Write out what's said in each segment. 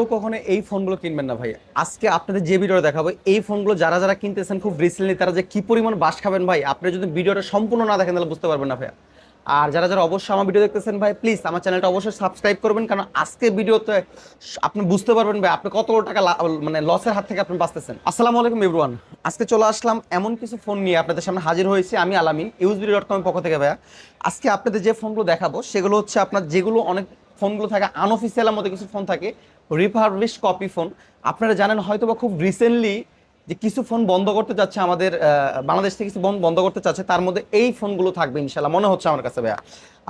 ভুলেও কখনো এই ফোনগুলো কিনবেন না ভাই। আজকে আপনাদের যে ভিডিওটা দেখাবো, এই ফোনগুলো যারা যারা কিনতেছেন খুব রিসেন্টলি তারা যে কি পরিমাণ বাস খাবেন ভাই, আপনি যদি ভিডিওটা সম্পূর্ণ না দেখেন তাহলে বুঝতে পারবেন না ভাইয়া। আর যারা যারা অবশ্যই আমার ভিডিও দেখতেছেন ভাই প্লিজ আমার চ্যানেলটা অবশ্যই সাবস্ক্রাইব করবেন, কারণ আজকে ভিডিওতে আপনি বুঝতে পারবেন ভাই, আপনি কত টাকা মানে লসের হাত থেকে আপনি বাঁচতেছেন। আসসালামু আলাইকুম এভরিওয়ান আজকে চলে আসলাম এমন কিছু ফোন নিয়ে আপনাদের সামনে হাজির হয়েছি আমি আলামিন ইউজবিডি ডট কমের পক্ষ থেকে ভাইয়া। আজকে আপনাদের যে ফোনগুলো দেখাবো, সেগুলো হচ্ছে আপনার যেগুলো অনেক ফোনগুলো থাকে আনঅফিসিয়ালের মধ্যে কিছু ফোন থাকে রিফারবিশ কপি ফোন আপনারা জানেন হয়তো বা খুব রিসেন্টলি যে কিছু ফোন বন্ধ করতে যাচ্ছে আমাদের বাংলাদেশ থেকে কিছু ফোন বন্ধ করতে চাচ্ছে, তার মধ্যে এই ফোনগুলো থাকবে ইনশাল্লাহ মনে হচ্ছে আমার কাছে ভাইয়া।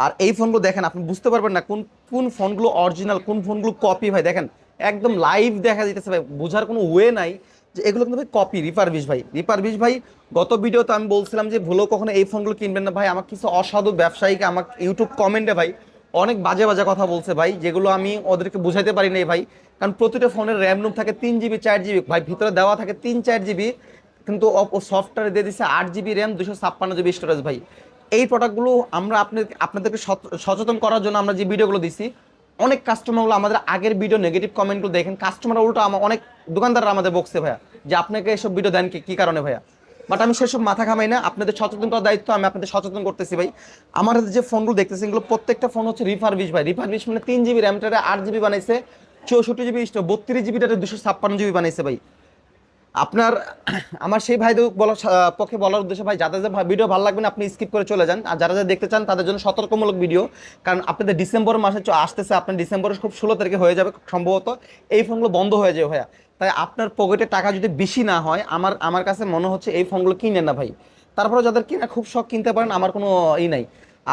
আর এই ফোনগুলো দেখেন, আপনি বুঝতে পারবেন না কোন কোন ফোনগুলো অরিজিনাল কোন ফোনগুলো কপি ভাই, দেখেন, একদম লাইভ দেখা যেতেছে ভাই। বোঝার কোনো ওয়ে নাই যে এগুলো কিন্তু ভাই কপি রিপারবিশ ভাই। রিপারবিশ ভাই, গত ভিডিওতে আমি বলছিলাম যে ভুলেও কখনো এই ফোনগুলো কিনবেন না। ভাই আমার কিছু অসাধু ব্যবসায়ীকে আমার ইউটিউব কমেন্টে ভাই অনেক বাজে বাজে কথা বলছে ভাই, যেগুলো আমি ওদেরকে বুঝাইতে পারি নাই ভাই। কারণ প্রতিটা ফোনের র্যাম রুম থাকে তিন জিবি চার জিবি ভাই ভিতরে দেওয়া থাকে তিন, চার জিবি কিন্তু সফটওয়্যারে দিয়ে দিচ্ছে আট জিবি র্যাম দুশো ছাপ্পান্ন জিবি স্টোরেজ ভাই। এই প্রোডাক্টগুলো আমরা আপনি, আপনাদেরকে সচ- সচেতন করার জন্য আমরা যে ভিডিওগুলো দিছি, অনেক কাস্টমারগুলো আমাদের আগের ভিডিও নেগেটিভ কমেন্টগুলো দেখেন। কাস্টমার উল্টো আমার অনেক দোকানদাররা আমাদের বকছে ভাইয়া, যে আপনাকে এসব ভিডিও দেন কি কারণে ভাইয়া? বাট আমি সেসব মাথা খামাই না। আপনাদের সচেতন করার দায়িত্ব আমি আপনাদের সচেতন করতেছি ভাই। আমার যে ফোনগুলো দেখতেছি এগুলো প্রত্যেকটা ফোন হচ্ছে রিফারবিশ ভাই। রিফারবিশ মানে তিন জিবি র্যামটারে আট জিবি বানাইছে, চৌষট্টি জিবি বত্রিশ জিবিটারে দুশো ছাপ্পান্ন জিবি বানাইছে ভাই। আপনার, আমার সেই ভাইদের বলার পক্ষে বলার উদ্দেশ্যে ভাই, যাদের যে ভিডিও ভালো লাগবে না, আপনি স্কিপ করে চলে যান। আর যারা যারা দেখতে চান, তাদের জন্য সতর্কমূলক ভিডিও কারণ আপনাদের ডিসেম্বর মাসে আসতেছে, আপনার ডিসেম্বরের খুব ষোলো তারিখে হয়ে যাবে সম্ভবত। এই ফোনগুলো বন্ধ হয়ে যাবে ভাইয়া। তাই আপনার পকেটে টাকা যদি বেশি না হয়, আমার আমার কাছে মনে হচ্ছে এই ফোনগুলো কিনেন না ভাই। তারপরে যাদের কিনা খুব শখ কিনতে পারেন, আমার কোনো ই নাই।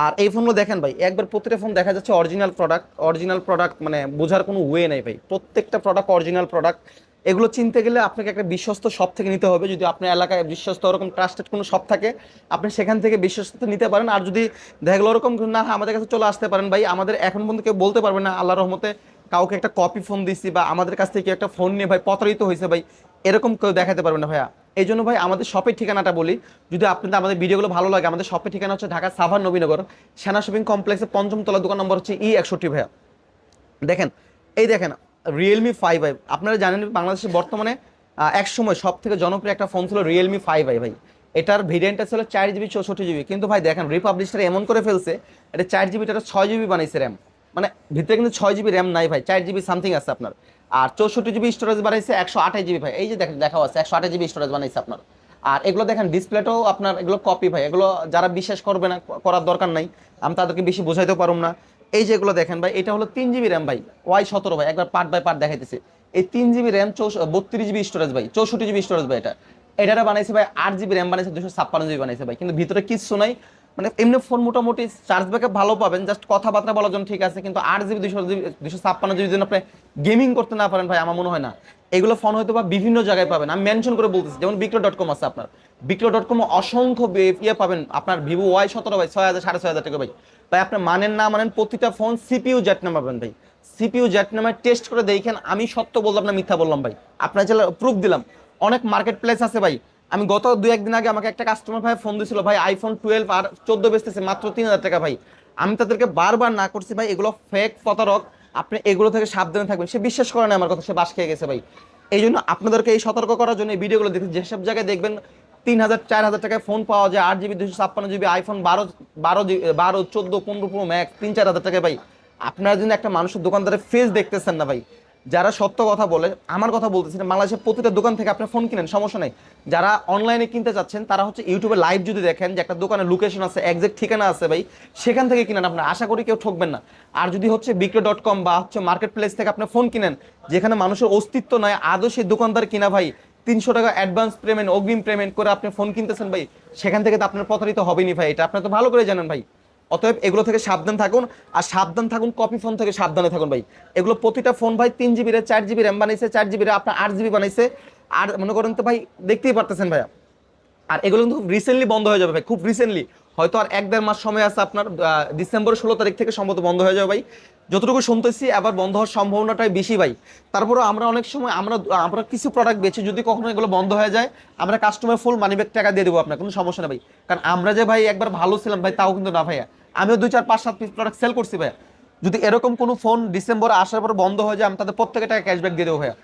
আর এই ফোনগুলো দেখেন ভাই, একবার প্রতিটা ফোন দেখা যাচ্ছে অরিজিনাল প্রোডাক্ট অরিজিনাল প্রোডাক্ট মানে বোঝার কোনো ওয়ে নেই ভাই। প্রত্যেকটা প্রোডাক্ট অরিজিনাল প্রোডাক্ট এগুলো চিনতে গেলে আপনাকে একটা বিশ্বস্ত শপ থেকে নিতে হবে। যদি আপনার এলাকায় বিশ্বস্ত ওরকম ট্রাস্টেড কোনো শপ থাকে, আপনি সেখান থেকে বিশ্বস্ত নিতে পারেন। আর যদি দেখা গেলো ওরকম না, আমাদের কাছে চলে আসতে পারেন। ভাই, আমাদের এখন পর্যন্ত কেউ বলতে পারবে না আল্লাহ রহমতে কাউকে একটা কপি ফোন দিছি বা আমাদের কাছ থেকে একটা ফোন নিয়ে ভাই প্রতারিত হয়েছে ভাই, এরকম কেউ দেখাতে পারবে না ভাইয়া। এই জন্য ভাই, আমাদের শপের ঠিকানাটা বলি। যদি আপনাদের, আমাদের ভিডিওগুলো ভালো লাগে, আমাদের শপের ঠিকানা হচ্ছে ঢাকা সাভার নবীনগর। সেনা শপিং কমপ্লেক্সের পঞ্চম তলা দোকান নম্বর হচ্ছে ই একষট্টি ভাইয়া। দেখেন, এই দেখেন রিয়েলমি ফাইভ আই আপনারা জানেন বাংলাদেশে বর্তমানে এক সময় সব থেকে জনপ্রিয় একটা ফোন ছিল রিয়েলমি ফাইভ আই ভাই। এটার ভেরিয়েন্টটা ছিল চার জিবি চৌষট্টি জিবি কিন্তু ভাই দেখেন রিপাবলিশটা এমন করে ফেলছে, এটা চার জিবিটা ছয় জিবি বানাইছে র্যাম মানে ভিতরে কিন্তু ছয় জিবি র্যাম নাই ভাই, চার জিবি সামথিং আছে আপনার। আর চৌষট্টি জিবি স্টোরেজ বানাইছে একশো আঠাশ জিবি ভাই। এই যে দেখেন দেখা আছে, একশো আঠাশ জিবি স্টোরেজ বানাইছে আপনার। আর এগুলো দেখেন ডিসপ্লেটাও আপনার এগুলো কপি ভাই। এগুলো যারা বিশ্বাস করবে না, করার দরকার নাই। আমি তাদেরকে বেশি বোঝাইতেও পারুম না। এই যে এগুলো দেখেন ভাই, এটা হলো তিন জিবি র্যাম ভাই ওয়াই সতেরো ভাই, একবার পার্ট বাই পার্ট দেখাইতেছে। এই তিন জিবি র্যাম বত্রিশ জিবি স্টোরেজ ভাই, চৌষট্টি জিবি স্টোরেজ ভাই এটা। এটা বানাইছে ভাই আট জিবি র্যাম বানাইছে দুশো ছাপ্পান্ন জিবি বানাইছে ভাই। কিন্তু ভিতরে কিচ্ছু নাই। মানে এমনি ফোন মোটামুটি চার্জ ব্যাকআপ ভালো পাবেন জাস্ট কথাবার্তা বলার জন্য ঠিক আছে, কিন্তু আট জিবি দুশো জিবি দুশো ছাপ্পান্ন জিবি জন্য আপনি গেমিং করতে না পারেন ভাই, আমার মনে হয় না। এগুলো ফোন হয়তো বা বিভিন্ন জায়গায় পাবেন। আমি মেনশন করে বলতেছি, যেমন বিক্রো ডট কম আছে আপনার। বিক্রো ডট কম অসংখ্য ইয়ে পাবেন আপনার ভিভো ওয়াই সতেরো ভাই, ছয় হাজার, সাড়ে ছয় হাজার টাকা ভাই। ভাই আপনি মানেন না মানেন প্রতিটা ফোন সিপিইউ জেট নাম পাবেন ভাই। সিপিইউ জেট নামে টেস্ট করে দেখেন, আমি সত্য বললাম না মিথ্যা বললাম ভাই। আপনার যে প্রুফ দিলাম। অনেক মার্কেট প্লেস আছে ভাই। আমি গত দু একদিন আগে আমাকে একটা কাস্টমার ভাই ফোন দিয়েছিল ভাই আইফোন টুয়েলভ আর চোদ্দ বেচতেছে, মাত্র তিন হাজার টাকা ভাই। আমি তাদেরকে বারবার না করছি ভাই, এগুলো ফেক প্রতারক। আপনি এগুলো থেকে সাবধানে থাকবেন। সে বিশ্বাস করে না আমার কথা, সে বাস খেয়ে গেছে ভাই। এই জন্য আপনাদেরকে এই সতর্ক করার জন্য এই ভিডিওগুলো দেখি যেসব জায়গায় দেখবেন তিন হাজার চার হাজার টাকায় ফোন পাওয়া যায়। আট জিবি দুশো ছাপ্পান্ন জিবি আইফোন বারো বারো বারো, চোদ্দ, পনেরো প্রো ম্যাক্স তিন চার হাজার টাকায় ভাই। আপনারা যদি একটা মানুষের দোকানদারের ফেস দেখতেছেন না ভাই, যারা সত্য কথা বলে, আমার কথা বলতেছি না, বাংলাদেশের প্রতিটা দোকান থেকে আপনি ফোন কিনেন, সমস্যা নেই। যারা অনলাইনে কিনতে চাচ্ছেন তারা হচ্ছে ইউটিউবে লাইভ যদি দেখেন যে একটা দোকানের লোকেশন আছে একজ্যাক্ট ঠিকানা আছে ভাই, সেখান থেকে কিনেন আপনার। আশা করি কেউ ঠকবেন না। আর যদি হচ্ছে বিক্রয় ডট কম বা হচ্ছে মার্কেট প্লেস থেকে আপনি ফোন কিনেন, যেখানে মানুষের অস্তিত্ব নয় আদৌ সেই দোকানদার কিনা ভাই তিনশো টাকা অ্যাডভান্স পেমেন্ট অগ্রিম পেমেন্ট করে আপনি ফোন কিনতেছেন ভাই, সেখান থেকে তো আপনার প্রতারিত হবেনি ভাই, এটা আপনি তো ভালো করে জানেন ভাই। অতএব এগুলো থেকে সাবধান থাকুন, আর সাবধান থাকুন কপি ফোন থেকে সাবধানে থাকুন ভাই। এগুলো প্রতিটা ফোন ভাই তিন জিবি রে, চার জিবি র্যাম বানাইছে, চার জিবি রে, আপনার আট জিবি বানাইছে। আর মনে করেন তো ভাই, দেখতেই পারতেছেন ভাইয়া। আর এগুলো কিন্তু রিসেন্টলি বন্ধ হয়ে যাবে ভাই, খুব রিসেন্টলি হয়তো আর এক দেড় মাস সময় আছে আপনার ডিসেম্বর ষোলো তারিখ থেকে সম্ভবত বন্ধ হয়ে যাবে ভাই। যতটুকু শুনতেছি আবার বন্ধ হওয়ার সম্ভাবনাটাই বেশি ভাই। তারপরে আমরা অনেক সময়, আমরা আমরা কিছু প্রোডাক্ট বেছি যদি কখনো এগুলো বন্ধ হয়ে যায়, আমরা কাস্টমার ফুল মানি ব্যাগ টাকা দিয়ে দেবো আপনার কোনো সমস্যা নেই ভাই। কারণ আমরা যে ভাই একবার ভালো ছিলাম ভাই, তাও কিন্তু না ভাইয়া। আমিও দুই, চার, পাঁচ, সাত পিস প্রোডাক্ট সেল করছি ভাইয়া। যদি এরকম কোনো ফোন ডিসেম্বরে আসার পর বন্ধ হয়ে যায়, আমি তাদের প্রত্যেকের টাকা ক্যাশব্যাক দিয়ে দেবো ভাইয়া।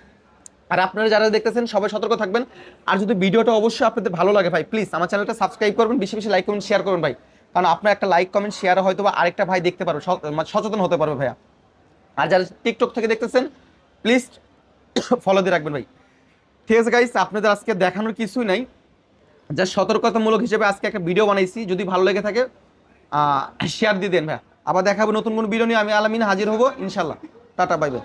আর আপনারা যারা দেখতেছেন, সবাই সতর্ক থাকবেন। আর যদি ভিডিওটা অবশ্যই আপনাদের ভালো লাগে ভাই প্লিজ আমার চ্যানেলটা সাবস্ক্রাইব করবেন, বেশি বেশি লাইক কমেন্ট শেয়ার করবেন ভাই। কারণ আপনার একটা লাইক কমেন্ট শেয়ার হয়তো বা আরেকটা ভাই দেখতে পারবে মানে সচেতন হতে পারবে ভাইয়া। আর যারা টিকটক থেকে দেখতেছেন প্লিজ ফলো দিয়ে রাখবেন ভাই। ঠিক আছে গাইস আপনাদের আজকে দেখানোর কিছুই নাই। যা সতর্কতামূলক হিসেবে আজকে একটা ভিডিও বানাইছি, যদি ভালো লেগে থাকে শেয়ার দিয়ে দেন ভাইয়া। আবার দেখাবো নতুন কোনো ভিডিও নিয়ে, আমি আলামিন হাজির হব ইনশাল্লাহ টাটা বাইবে